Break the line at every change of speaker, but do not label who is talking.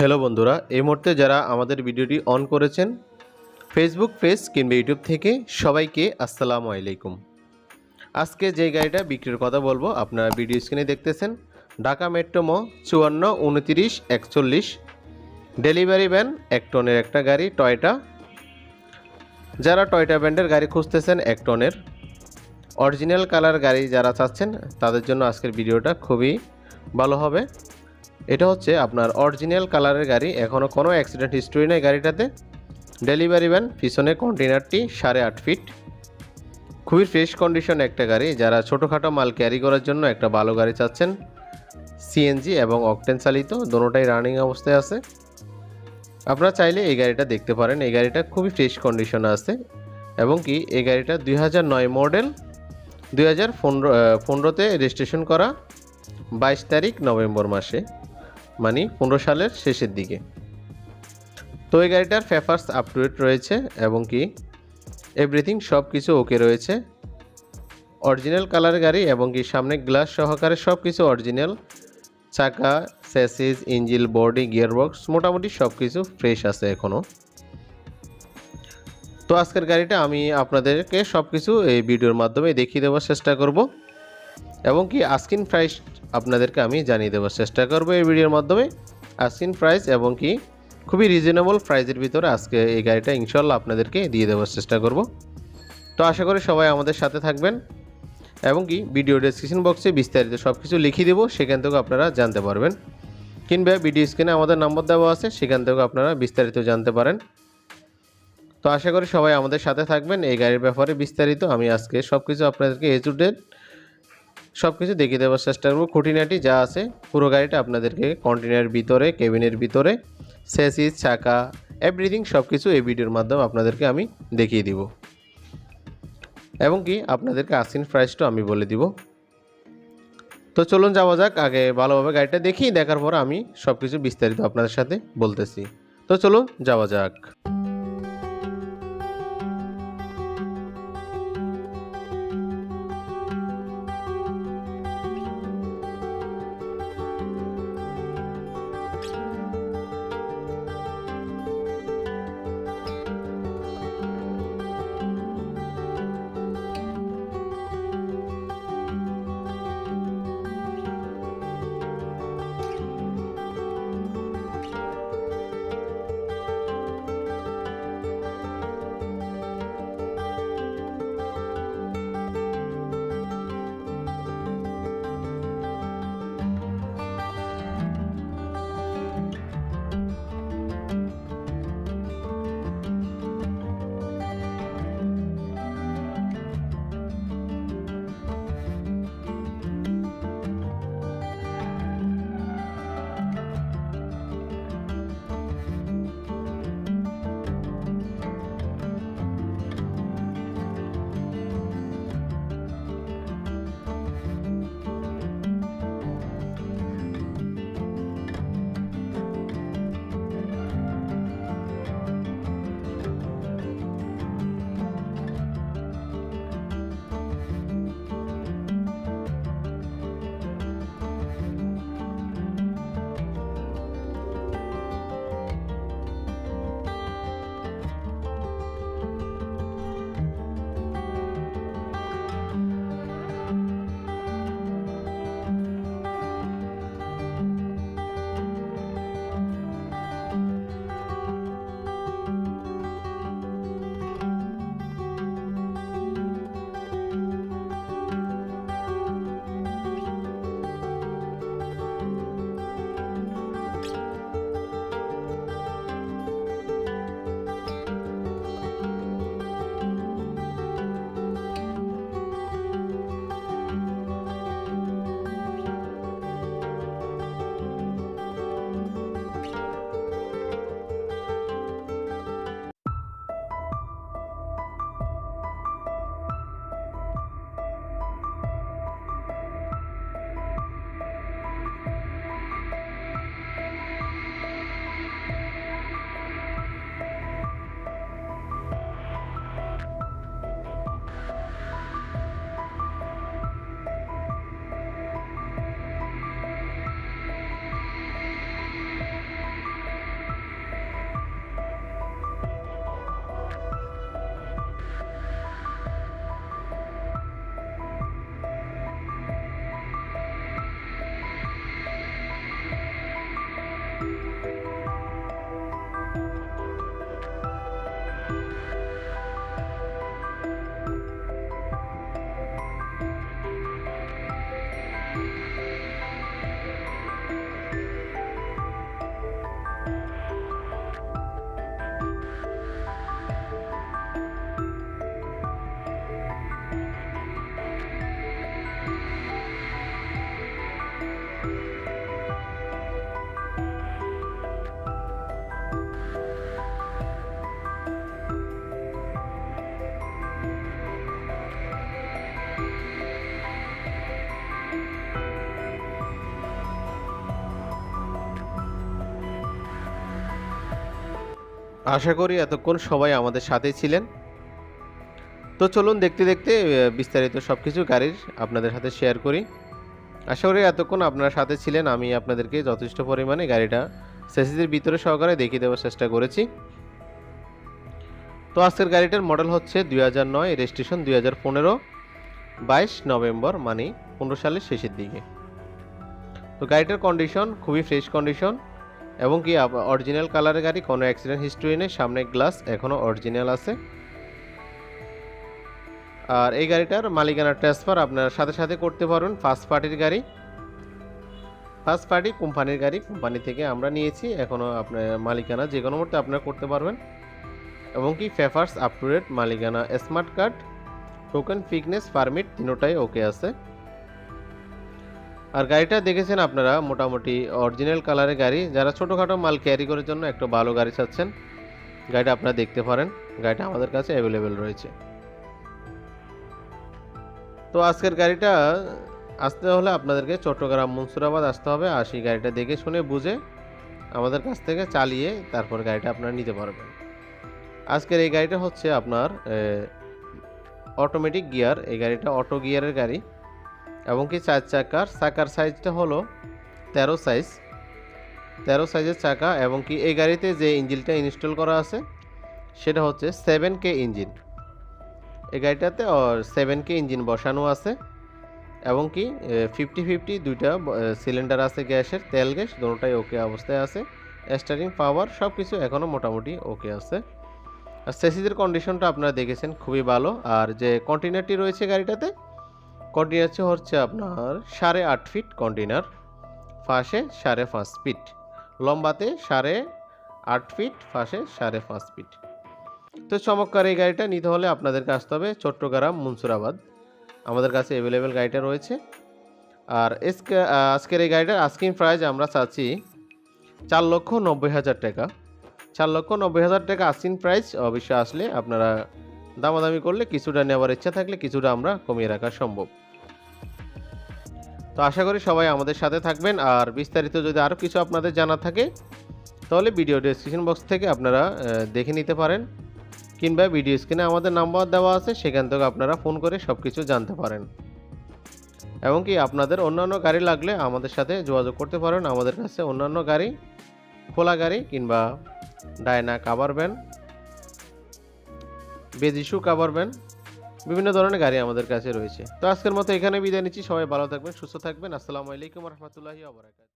Hello বন্ধুরা, এই মুহূর্তে যারা আমাদের ভিডিওটি অন করেছেন ফেসবুক পেজ কিংবা ইউটিউব থেকে সবাইকে আসসালামু আলাইকুম। আজকে যে গাড়িটা বিক্রির কথা বলব, আপনারা ভিডিও স্ক্রিনে দেখতেছেন, ঢাকা মেট্রোমো চুয়ান্ন, উনতিরিশ, একচল্লিশ। ডেলিভারি ভ্যান এক টনের একটা গাড়ি টয়টা যারা টয়টা ব্র্যান্ডের গাড়ি খুঁজতেছেন, এক টনের। অরিজিনাল কালার গাড়ি যারা চাচ্ছেন, তাদের জন্য আজকের ভিডিওটা খুবই ভালো হবে। এটা হচ্ছে আপনার অরিজিনাল কালারের গাড়ি। এখনও কোনো অ্যাক্সিডেন্ট হিস্ট্রি নেই গাড়িটাতে। ডেলিভারি ভ্যান পিছনে কন্টেনারটি সাড়ে আট ফিট খুবই ফ্রেশ কন্ডিশন একটা গাড়ি। যারা ছোটোখাটো মাল ক্যারি করার জন্য একটা ভালো গাড়ি চাচ্ছেন সিএনজি এবং অকটেন চালিত দোনোটাই রানিং অবস্থায় আছে। আপনারা চাইলে এই গাড়িটা দেখতে পারেন। এই গাড়িটা খুবই ফ্রেশ কন্ডিশনে আছে। এবং কি, এই গাড়িটা দুই মডেল দুই হাজার রেজিস্ট্রেশন করা, বাইশ তারিখ নভেম্বর মাসে। মানে পনেরো সালের শেষের দিকে। তো এই গাড়িটার ফেফার্স আপ টু ডেট রয়েছে এবং কি এভরিথিং সব কিছু ওকে রয়েছে অরিজিনাল কালার গাড়ি এবং কি সামনে গ্লাস সহকারে সব কিছু অরিজিনাল চাকা স্যাসিস ইঞ্জিল বডি গিয়ারবক্স মোটামুটি সব কিছু ফ্রেশ আছে এখনও তো আজকের গাড়িটা আমি আপনাদেরকে সব কিছু এই ভিডিওর মাধ্যমে দেখিয়ে দেওয়ার চেষ্টা করব। এবং কি আস্কিন প্রাইস আপনাদেরকে আমি জানিয়ে দেওয়ার চেষ্টা করব এই ভিডিওর মাধ্যমে। আস্কিন প্রাইস এবং কি খুবই রিজনেবল প্রাইসের ভিতরে আজকে এই গাড়িটা ইনশাল্লাহ আপনাদেরকে দিয়ে দেওয়ার চেষ্টা করব। তো আশা করি সবাই আমাদের সাথে থাকবেন এবং কি ভিডিও ডেসক্রিপশন বক্সে বিস্তারিত সব কিছু লিখিয়ে দেবো, সেখান থেকে আপনারা জানতে পারবেন। কিংবা ভিডিও স্ক্রিনে আমাদের নম্বর দেওয়া আছে, সেখান থেকে আপনারা বিস্তারিত জানতে পারেন। তো আশা করি সবাই আমাদের সাথে থাকবেন, এই গাড়ির ব্যাপারে বিস্তারিত আমি আজকে সব কিছু আপনাদেরকে এ টু ডেট সব কিছু দেখিয়ে দেওয়ার চেষ্টা করব। খুঁটিনাটি যা আছে, পুরো গাড়িটা আপনাদেরকে কন্টেনারের ভিতরে কেবিনের ভিতরে, সেসিস, চাকা এভরিথিং সব কিছু এই ভিডিওর মাধ্যমে আপনাদেরকে আমি দেখিয়ে দিব। এবং কি আপনাদেরকে আসিন প্রাইসটাও আমি বলে দিব। তো চলুন যাওয়া যাক, আগে ভালোভাবে গাড়িটা দেখি, দেখার পর আমি সব কিছু বিস্তারিত আপনাদের সাথে বলতেছি। তো চলুন যাওয়া যাক। আশা করি এতক্ষণ সবাই আমাদের সাথে ছিলেন। তো চলুন দেখতে দেখতে বিস্তারিত সব কিছু গাড়ির আপনাদের সাথে শেয়ার করি। আশা করি এতক্ষণ আপনারা সাথে ছিলেন, আমি আপনাদেরকে যথেষ্ট পরিমাণে গাড়িটা সেসিসের ভিতরে সহকারে দেখিয়ে দেওয়ার চেষ্টা করেছি। তো আজকের গাড়িটার মডেল হচ্ছে দুই হাজার নয় রেজিস্ট্রেশন দুই হাজার পনেরো, বাইশ নভেম্বর মানে পনেরো সালের শেষের দিকে। তো গাড়িটার কন্ডিশন খুবই ফ্রেশ কন্ডিশন এবং কি অরিজিনাল কালারের গাড়ি, কোনো অ্যাক্সিডেন্ট হিস্ট্রি নেই, সামনে গ্লাস এখনও অরিজিনাল আছে। আর এই গাড়িটার মালিকানা ট্রান্সফার আপনার সাথে সাথে করতে পারবেন ফার্স্ট পার্টির গাড়ি। ফার্স্ট পার্টি কোম্পানির গাড়ি কোম্পানি থেকে আমরা নিয়েছি এখনও আপনার মালিকানা যে কোনো মুহূর্তে আপনারা করতে পারবেন। এবং কি ফেফার্স আপ টু ডেট মালিকানা smart card token fitness permit তিনোটাই okay আছে। আর গাড়িটা দেখেছেন আপনারা, মোটামুটি অরিজিনাল কালারের গাড়ি। যারা ছোটোখাটো মাল ক্যারি করার জন্য একটা ভালো গাড়ি চাচ্ছেন, গাড়িটা আপনারা দেখতে পারেন। গাড়িটা আমাদের কাছে অ্যাভেলেবেল রয়েছে। তো আজকের গাড়িটা, আসতে হলে আপনাদেরকে চট্টগ্রাম মনসুরাবাদ আসতে হবে। আর সেই গাড়িটা দেখে শুনে বুঝে আমাদের কাছ থেকে চালিয়ে তারপর গাড়িটা আপনারা নিতে পারবেন। আজকের এই গাড়িটা হচ্ছে আপনার অটোমেটিক গিয়ার এই গাড়িটা অটো গিয়ারের গাড়ি। এবং কি চার চাকার? চাকার সাইজটা হলো তেরো সাইজ তেরো সাইজের চাকা এবং কি এই গাড়িতে যে ইঞ্জিনটা ইনস্টল করা আছে, সেটা হচ্ছে সেভেন কে ইঞ্জিন এই গাড়িটাতে সেভেন কে ইঞ্জিন বসানো আছে এবং কি ফিফটি ফিফটি দুইটা সিলিন্ডার আছে গ্যাসের, তেল গ্যাস, দুটোটাই ওকে অবস্থায় আছে। স্টারিং পাওয়ার সব কিছু এখনও মোটামুটি ওকে আছে। আর সেসিসের কন্ডিশনটা আপনারা দেখেছেন, খুবই ভালো। আর যে কন্টেনারটি রয়েছে গাড়িটাতে কন্টেনারটি হচ্ছে আপনার সাড়ে আট ফিট কন্টেনার ফাঁসে সাড়ে পাঁচ ফিট লম্বাতে সাড়ে আট ফিট ফাঁসে সাড়ে পাঁচ ফিট তো চমৎকার এই গাড়িটা নিতে হলে আপনাদেরকে আসতে হবে চট্টগ্রাম মনসুরাবাদ। আমাদের কাছে অ্যাভেলেবেল গাড়িটা রয়েছে। আর আজকের এই গাড়িটার আস্কিং প্রাইস আমরা চাচ্ছি চার লক্ষ নব্বই হাজার টাকা। চার লক্ষ নব্বই হাজার টাকা আস্কিং প্রাইস অবশ্যই আসলে আপনারা দামাদামি করলে কিছুটা নেওয়ার ইচ্ছা থাকলে কিছুটা আমরা কমিয়ে রাখা সম্ভব। তো আশা করি সবাই আমাদের সাথে থাকবেন। আর বিস্তারিত যদি আরও কিছু আপনাদের জানা থাকে, তাহলে ভিডিও ডেসক্রিপশন বক্স থেকে আপনারা দেখে নিতে পারেন। কিংবা ভিডিও স্ক্রিনে আমাদের নাম্বার দেওয়া আছে, সেখান থেকে আপনারা ফোন করে সব কিছু জানতে পারেন। এবং কি আপনাদের অন্যান্য গাড়ি লাগলে আমাদের সাথে যোগাযোগ করতে পারেন। আমাদের কাছে অন্যান্য গাড়ি, খোলা গাড়ি কিংবা ডায়না কাভার ভ্যান। বেজিসু কাভার ব্যান বিভিন্ন ধরনের গাড়ি আমাদের কাছে রয়েছে। তো আজকের মতো এখানে বিদায় নিচ্ছি। সবাই ভালো থাকবেন, সুস্থ থাকবেন। আসসালামু আলাইকুম রহমতুল্লাহি